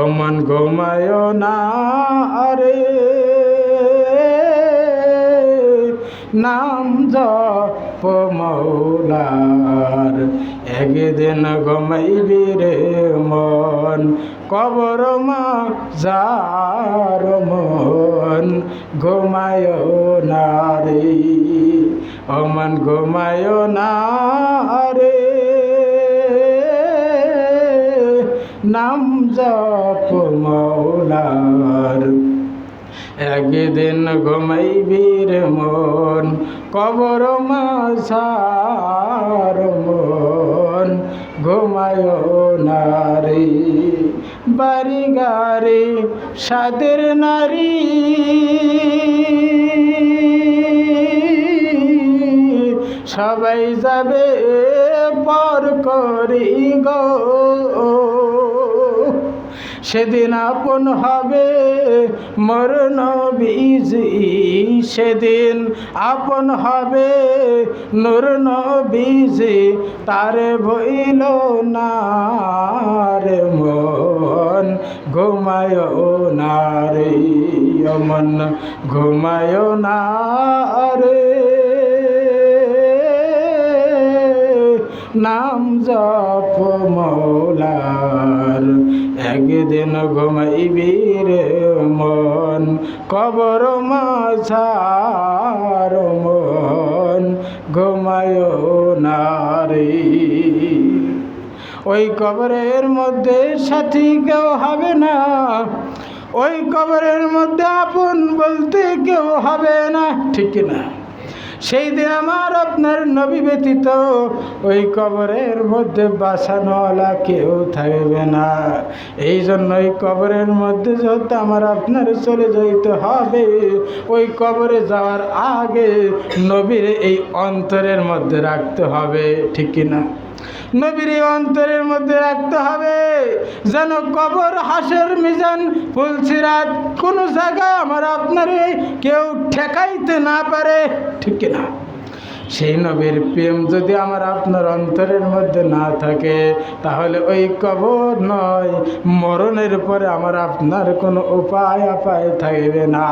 ও মন ঘুমায় না, আরে। নাম জপ মৌলার, একদিন ঘুমাইবি রে মন। কবর মা যার মন, ঘুমায় না রে। ও মন ঘুমায় না নাম জপ মৌলার। একদিন ঘুমাইবি রে মন, কবর মাঝার মন। ঘুমায় নারী, বাড়ি গাড়ি, সাদের নারী। সবাই যাবে পর করি গো। সেদিন আপন হবে মরণ বীজি সেদিন আপন হবে নূর নবীজি তারে ভইল না মন, ঘুমায় না মন, ঘুমায় না রে নাম জপ মৌলার একদিন ঘুমাইবি রে মন, কবর মাঝার মন, ঘুমায় না ওই কবরের মধ্যে সাথী কেউ হবে না, ওই কবরের মধ্যে আপন বলতে কেউ হবে না, ঠিক না সেই দিন আমার আপনার নবী ব্যতীত ওই কবরের মধ্যে বাসানোলা কেউ থাকবে না। এই জন্য ওই কবরের মধ্যে যত আমার আপনার চলে যাইতে হবে, ওই কবরে যাওয়ার আগে নবীর এই অন্তরের মধ্যে রাখতে হবে, ঠিক কিনা? নবীর অন্তরের মধ্যে রাখতে হবে। যেন কবর, হাসের, মিজান ফুলসিরাত কোনো জায়গায় আমার আপনার কেউ ঠেকাইতে না পারে। ঠিক না সেই নবীর প্রেম যদি আমার আপনার অন্তরের মধ্যে না থাকে, তাহলে ওই কবর নয়, মরণের পরে আমার আপনার কোনো উপায় আপায় থাকবে না।